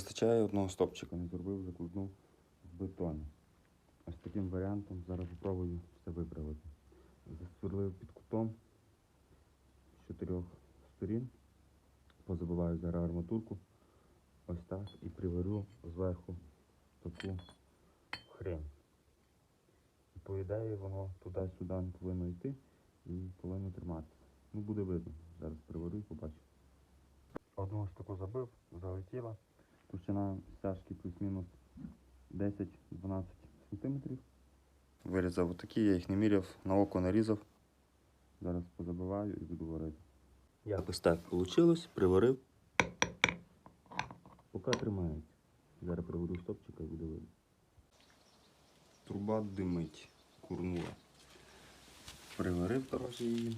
вистачає одного стопчика, не зробив закладну в бетоні. Ось таким варіантом зараз спробую все виправити. Засверлив під кутом з чотирьох сторін. Позабиваю зараз арматурку. Ось так і приварю зверху таку хрень. І по ідеї воно туди-сюди не повинно йти і повинно триматися. Ну буде видно. Зараз приварю і побачу. Одну штуку забив, залетіла. Товщина стяжки плюс-мінус 10-12 см. Вирізав отакі, я їх не міряв, на око нарізав. Зараз позабиваю і буду варити. Якось так вийшло, приварив. Поки тримається. Зараз приварю стопчика і буде видно. Труба димить, курнула. Приварив, коротше, її.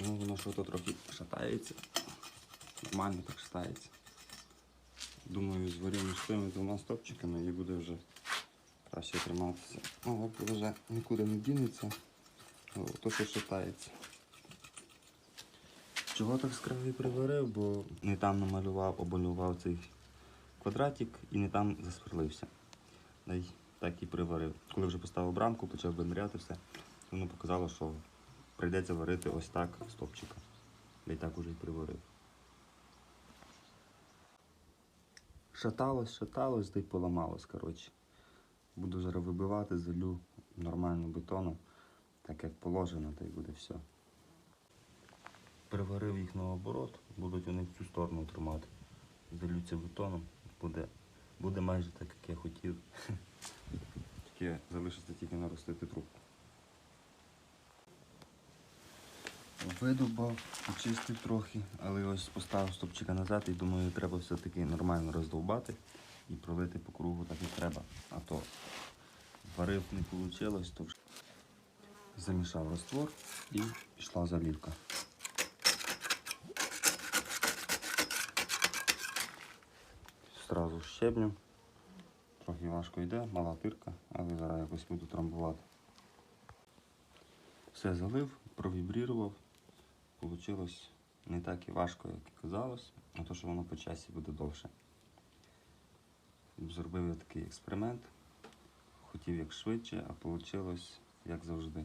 Ну, воно що то трохи шатається. Нормально так шатається. Думаю, зварю між тими двома стопчиками і буде вже краще триматися. Ну, вже нікуди не дінеться. То, що шатається. Чого так з краю приварив, бо не там намалював, обмалював цей квадратик і не там засверлився. Та так і приварив. Коли вже поставив брамку, почав виміряти все, воно показало, що прийдеться варити ось так стопчика. Я й так уже і приварив. Шаталось, шаталось, та й поламалось, коротше. Буду зараз вибивати, залю нормально бетоном, так як положено, та й буде все. Приварив їх наоборот, будуть вони в цю сторону тримати. Залються бетоном, буде, буде майже так, як я хотів. Тільки залишиться тільки наростити трубку. Видубав, почистив трохи, але ось поставив стопчика назад і думаю, треба все-таки нормально роздовбати і пролити по кругу так як треба. А то варив не вийшло, то вже замішав раствор і пішла залівка. Сразу щебнем. Трохи важко йде, мала тирка, але зараз якось буду трамбувати. Все залив, провібрірував. Получилось не так і важко, як і казалось, а то, що воно по часі буде довше. Зробив я такий експеримент. Хотів як швидше, а вийшло як завжди.